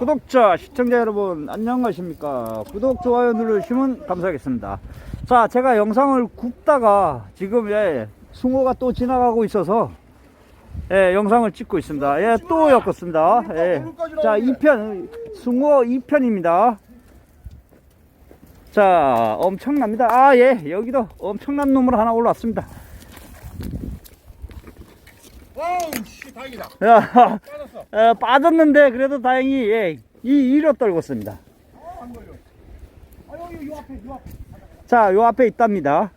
구독자, 시청자 여러분, 안녕하십니까. 구독, 좋아요 누르시면 감사하겠습니다. 자, 제가 영상을 굽다가 지금, 예, 숭어가 또 지나가고 있어서, 예, 영상을 찍고 있습니다. 예, 또 엮었습니다. 예. 자, 2편, 숭어 2편입니다. 자, 엄청납니다. 아, 예, 여기도 엄청난 놈으로 하나 올라왔습니다. 와우 씨 다행이다 야, 빠졌어 어, 빠졌는데 그래도 다행히 예, 이 이로 떨궜습니다. 안 걸려 아 여기 요 앞에 요 앞에 자, 요 앞에 있답니다.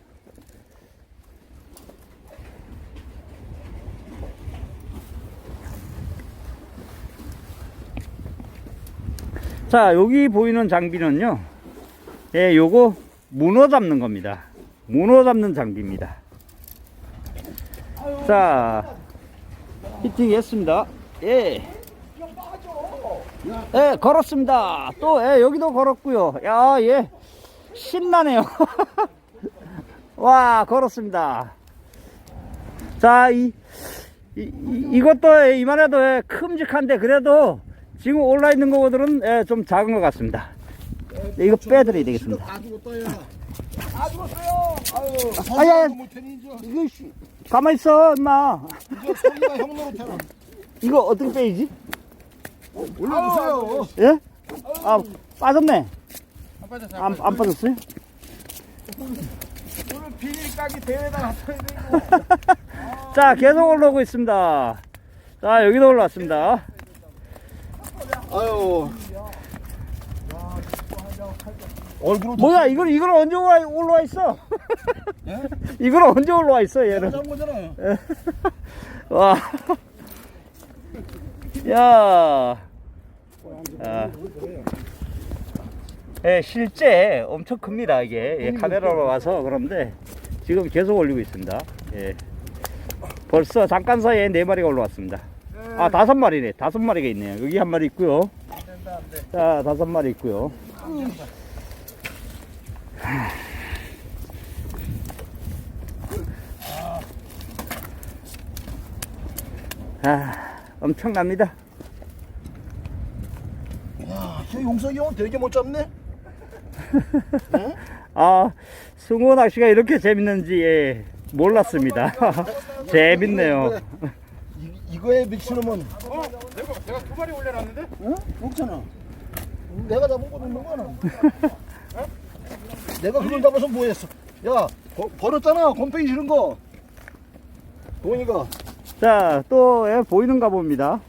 자, 여기 보이는 장비는요. 예, 요거 문어 잡는 겁니다. 문어 잡는 장비입니다. 자, 히팅 했습니다. 예. 예, 걸었습니다. 또, 예, 여기도 걸었고요. 야, 예. 신나네요. 와, 걸었습니다. 자, 이, 이, 이- 이것도 예, 이만 해도 예, 큼직한데 그래도 지금 올라 있는 거보다는 예, 좀 작은 것 같습니다. 네, 이거 빼드려야 되겠습니다. 다 죽었어요 다 죽었어요 아유 아야. 이거, 씨, 가만히 있어, 임마. 이제 성의가 형 노릇해라 이거 어떻게 빼야지? 올려주세요 예? 아, 빠졌네. 안 빠졌어 안, 안 빠졌어요? 오늘 비닐 까기 대회가 나서야 되고 자, 계속 올라오고 있습니다. 자, 여기도 올라왔습니다. 아유 얼굴을 뭐야, 이걸, 이걸 언제 올라, 올라와 있어? 예? 이걸 언제 올라와 있어, 얘는? 잡은 거잖아요 와. 야. 아. 예, 실제 엄청 큽니다, 이게. 예, 카메라로 와서 그런데 지금 계속 올리고 있습니다. 예. 벌써 잠깐 사이에 네 마리가 올라왔습니다. 아, 다섯 마리네. 다섯 마리가 있네요. 여기 한 마리 있고요. 자, 다섯 마리 있고요. 아, 엄청납니다. 야 저 용석이 형 되게 못 잡네 아, 숭어 낚시가 이렇게 재밌는지 예, 몰랐습니다. 재밌네요. 이, 이거에 미치놈은 어? 내가 내가 두 마리 올려놨는데? 응? 없잖아 내가 잡은 거 있는 거는 어? 내가 그걸 잡아서 뭐 했어 야 버, 버렸잖아 곰팡이 싫은 거 동이가 자, 또 예, 보이는가 봅니다.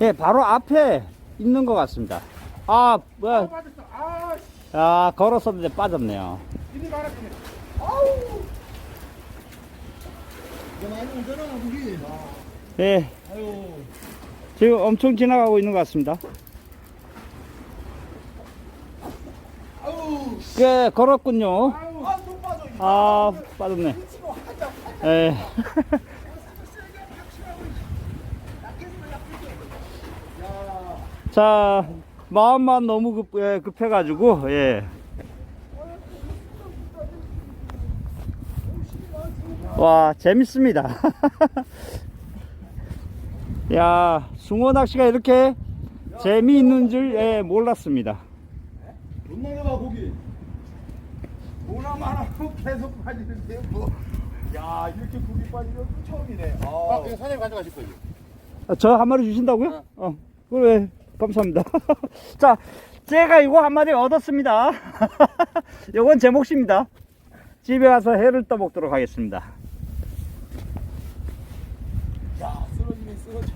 예, 바로 앞에 있는 것 같습니다. 아, 뭐야. 아, 씨, 아, 걸었었는데 빠졌네요. 비닐 말았네. 이거 많이 오잖아 거기 예, 지금 엄청 지나가고 있는 것 같습니다. 예, 걸었군요. 아, 빠졌네. 예. 자, 마음만 너무 급, 예, 급해가지고, 예. 와, 재밌습니다. 야, 숭어 낚시가 이렇게 재미있는 줄, 예, 몰랐습니다. 못 나가봐 오나만 하고 계속 빠지는데 뭐. 야 이렇게 고기 빠지는 건 처음이네 아, 아 사장님 가져가실 거예요. 아, 저한 마리 주신다고요? 어. 그래, 감사합니다. 자, 제가 이거 한 마리 얻었습니다. 이건 제 몫입니다. 집에 가서 회를 떠먹도록 하겠습니다. 야 쓰러지네 쓰러져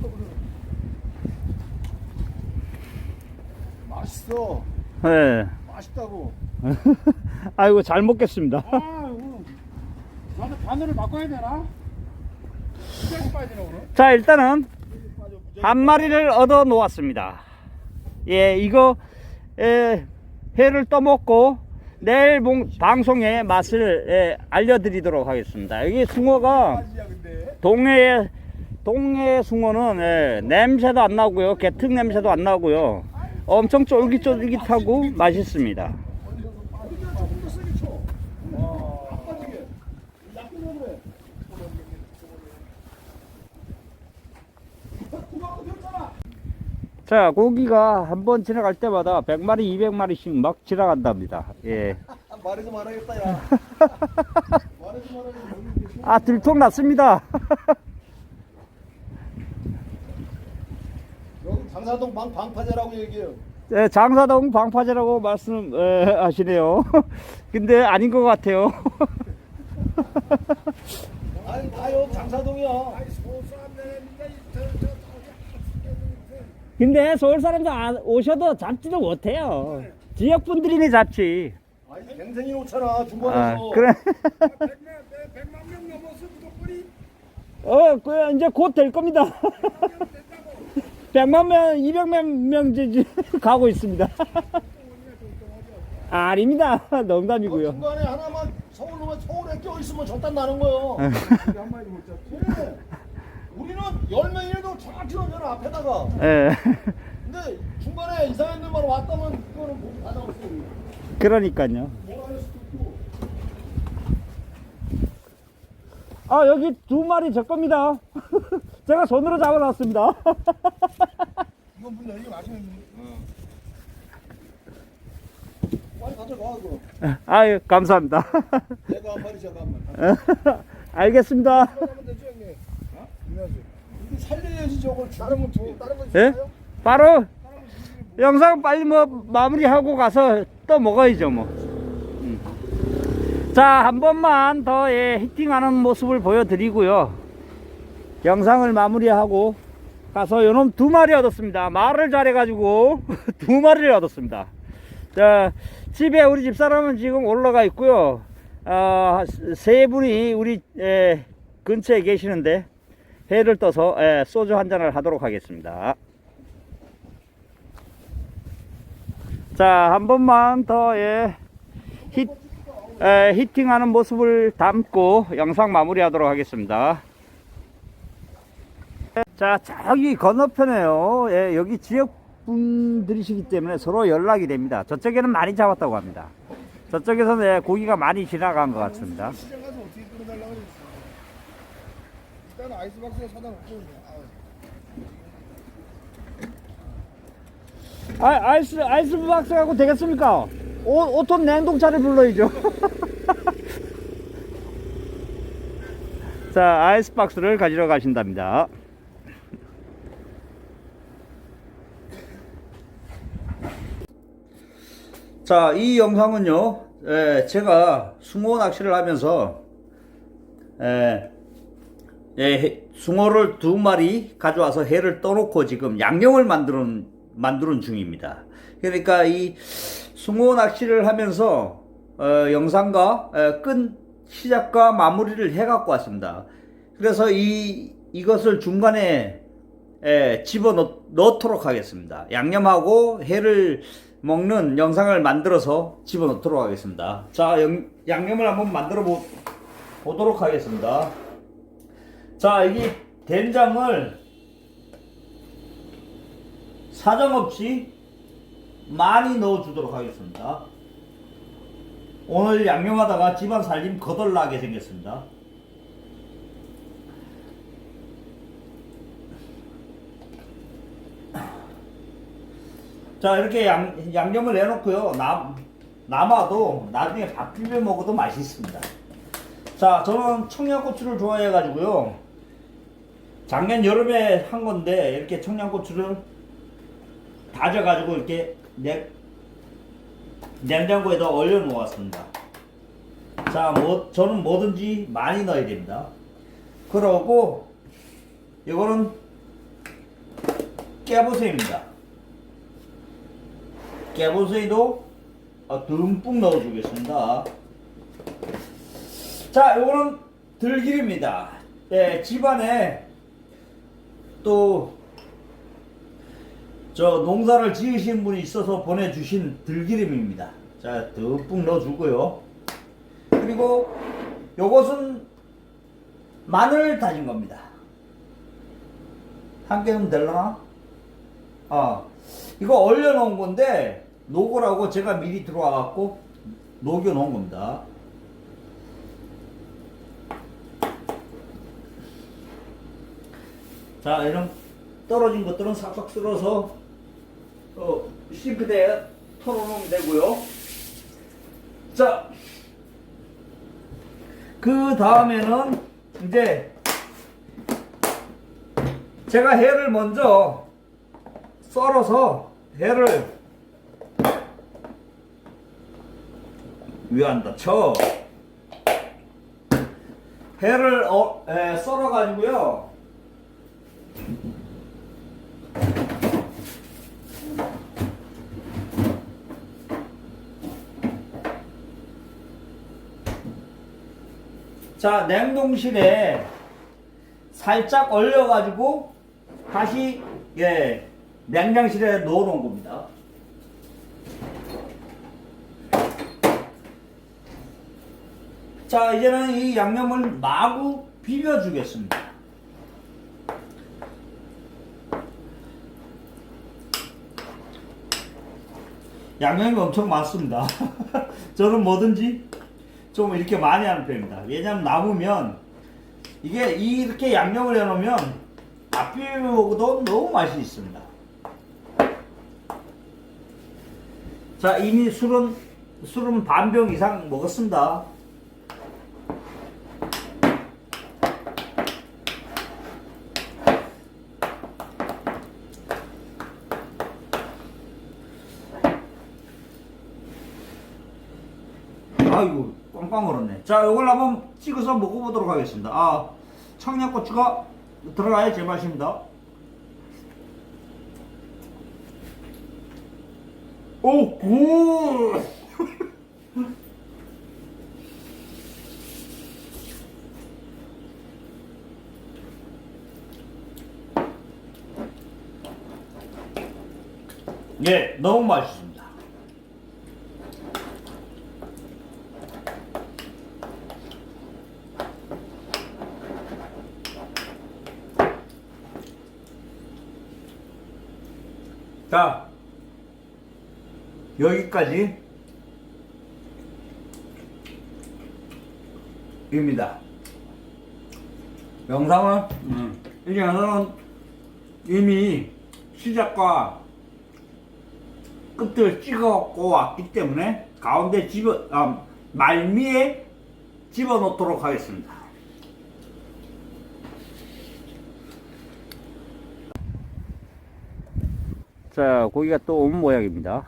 맛있어 예. 맛있다고 아이고, 잘 먹겠습니다. 아. 나는 바늘을 바꿔야 되나? 시간이 빠지네 오늘. 자, 일단은 한 마리를 얻어 놓았습니다. 예, 이거, 예, 회를 떠먹고 내일 봉- 방송에 맛을 예, 알려드리도록 하겠습니다. 여기 숭어가 빠지야 근데 동해 동해 숭어는 예, 냄새도 안 나고요. 개특 냄새도 안 나고요. 엄청 쫄깃쫄깃하고 맛있습니다. 자, 고기가 한 번 지나갈 때마다 100마리, 200마리씩 막 지나간답니다. 예. 말해서 말하겠다, 야. 말해서 말하겠다. 아, 들통 났습니다. 장사동 방 방파제라고 얘기해요 예, 장사동 방파제라고 말씀하시네요. 근데 아닌 것 같아요. 아니 다요 장사동이야 근데 서울 사람들 안 오셔도 잡지도 못해요. 지역 분들이네 잡지. 아니 갱생이 놓잖아 아, 중간에서 그래. 100만 명 넘어서 구독권이 어, 그 이제 곧 될 겁니다. 100만 명, 200만 명 이제 가고 있습니다. 아, 아닙니다. 농담이고요. 중간에 하나만 서울로만 서울에 껴 있으면 저딴 나는 거예요 한 마리 못 잡지. 그래. 우리는 열 명이라도 정확히 오잖아 앞에다가 예. 근데 중간에 이상한들만 왔다면 그거는 뭐다 나올 수 있는 그러니까요. 아, 여기 두 마리 제 겁니다. 제가 손으로 잡아놨습니다. 이건 문 열기 마시면 빨리 가져가 이거 아유, 감사합니다. 내가 한 마리 제가 한 마리 알겠습니다. 하면 되죠 형님 어? 살려야지 저걸 다른 건 줘. 다른 거 예? 있어요? 바로 영상 빨리 뭐 마무리하고 가서 또 먹어야죠 뭐. 음. 자, 한 번만 더 예, 히팅하는 모습을 보여드리고요. 영상을 마무리하고 가서 요놈 두 마리 얻었습니다. 말을 잘해가지고 두 마리를 얻었습니다. 자, 집에 우리 집사람은 지금 올라가 있고요. 어, 세 분이 우리 예, 근처에 계시는데 회를 떠서 예, 소주 한 잔을 하도록 하겠습니다. 자, 한 번만 더, 예, 히, 에, 히팅하는 모습을 담고 영상 마무리하도록 하겠습니다. 자, 저기 건너편에요. 예, 여기 지역 분들이시기 때문에 서로 연락이 됩니다. 저쪽에는 많이 잡았다고 합니다. 저쪽에서는 예, 고기가 많이 지나간 것 같습니다. 시장 가서 어떻게 끌어달라고 그랬어. 일단 아이스박스에 사다 놓고. 아, 아이스, 아이스박스 갖고 되겠습니까? 오, 5톤 냉동차를 불러야죠. 자, 아이스박스를 가지러 가신답니다. 자, 이 영상은요, 에, 제가 숭어 낚시를 하면서, 에, 예, 해- 숭어를 두 마리 가져와서 해를 떠놓고 지금 양념을 만드는, 만드는 중입니다. 그러니까 이 숭어 낚시를 하면서, 어, 영상과 에, 끈 시작과 마무리를 해 갖고 왔습니다. 그래서 이, 이것을 중간에 에, 집어 넣, 넣도록 하겠습니다. 양념하고 해를 먹는 영상을 만들어서 집어 넣도록 하겠습니다. 자, 영- 양념을 한번 만들어 보, 보도록 하겠습니다. 자, 이 된장을 사정없이 많이 넣어주도록 하겠습니다. 오늘 양념하다가 집안 살림 거덜나게 생겼습니다. 자, 이렇게 양, 양념을 내놓고요. 남, 남아도 나중에 밥 비벼 먹어도 맛있습니다. 자, 저는 청양고추를 좋아해 가지고요. 작년 여름에 한 건데, 이렇게 청양고추를 다져 가지고 이렇게 냉, 냉장고에다 얼려 놓았습니다. 자, 뭐, 저는 뭐든지 많이 넣어야 됩니다. 그러고, 이거는 깨보새입니다. 깨보새도 어, 듬뿍 넣어주겠습니다. 자, 요거는 들기름입니다. 예, 집안에 또, 저 농사를 지으신 분이 있어서 보내주신 들기름입니다. 자, 듬뿍 넣어주고요. 그리고 요것은 마늘 다진 겁니다. 한 개는 될라나? 아, 이거 얼려놓은 건데, 녹으라고 제가 미리 들어와 갖고 녹여 놓은 겁니다. 자, 이런 떨어진 것들은 싹싹 쓸어서 싱크대에 털어놓으면 되고요. 자, 그 다음에는 이제 제가 해를 먼저 썰어서 해를 위안 다쳐 해를 어, 에, 썰어 가지고요. 자, 냉동실에 살짝 얼려가지고 다시 예 냉장실에 넣어놓은 겁니다. 자, 이제는 이 양념을 마구 비벼주겠습니다. 양념이 엄청 많습니다. 저는 뭐든지 좀 이렇게 많이 하는 편입니다. 왜냐면 남으면 이게 이렇게 양념을 해놓으면 밥 비벼 먹어도 너무 맛이 있습니다. 자, 이미 술은 술은 반병 이상 먹었습니다. 아이고 꽝꽝 얼었네 자 이걸 한번 찍어서 먹어보도록 하겠습니다. 아 청양고추가 들어가야 제맛입니다. 오 굿 예 너무 맛있 자, 여기까지 입니다. 영상은, 음, 이 영상은 이미 시작과 끝을 찍어갖고 왔기 때문에 가운데 집어, 아, 말미에 집어넣도록 하겠습니다. 자, 고기가 또 온 모양입니다.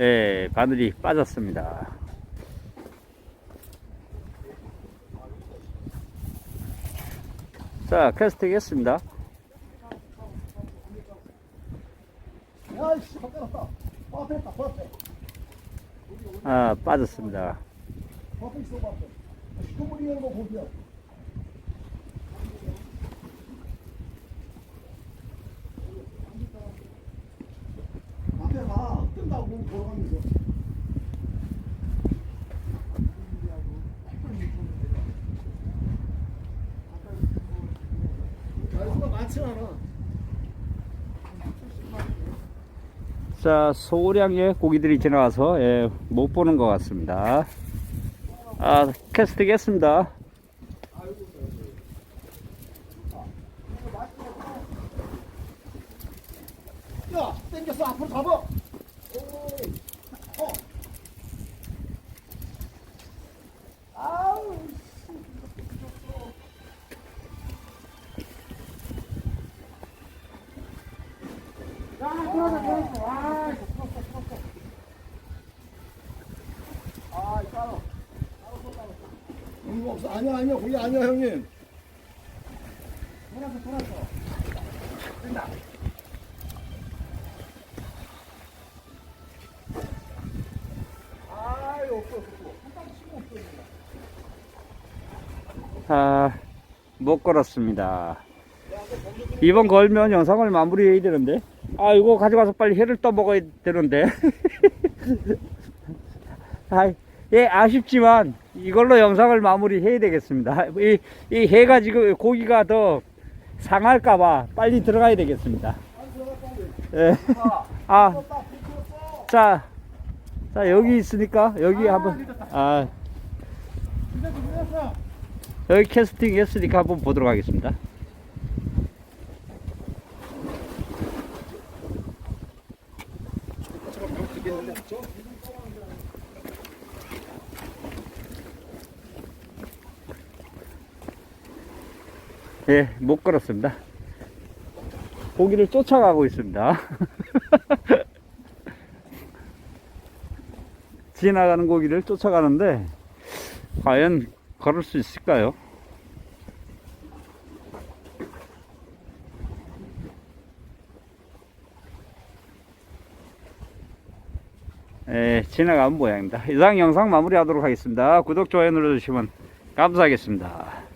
예, 바늘이 빠졌습니다. 자, 캐스팅 했습니다. 아, 빠졌습니다. 앞에 있어 앞에 시커머리 하는 거 보기야 앞에 가 뜬다고 걸어가면서 자, 소량의 고기들이 지나가서 예, 못 보는 것 같습니다. 아, 캐스팅 했습니다. 야, 땡겼어. 앞으로 잡아. 아니야, 아니야. 거기 아니야, 형님. 돌아서, 돌아서. 된다. 아이, 없어, 없어. 한방 치고 없어. 아, 못 걸었습니다. 이번 걸면 영상을 마무리해야 되는데. 아, 이거 가져가서 빨리 회를 떠 먹어야 되는데. 아, 예, 아쉽지만 이걸로 영상을 마무리해야 되겠습니다. 이, 이 해가 지금 고기가 더 상할까봐 빨리 들어가야 되겠습니다. 예. 아, 자, 자, 여기 있으니까 여기 한번, 아. 여기 캐스팅 했으니까 한번 보도록 하겠습니다. 예, 못 걸었습니다. 고기를 쫓아가고 있습니다. 지나가는 고기를 쫓아가는데, 과연 걸을 수 있을까요? 예, 지나간 모양입니다. 이상 영상 마무리하도록 하겠습니다. 구독, 좋아요 눌러주시면 감사하겠습니다.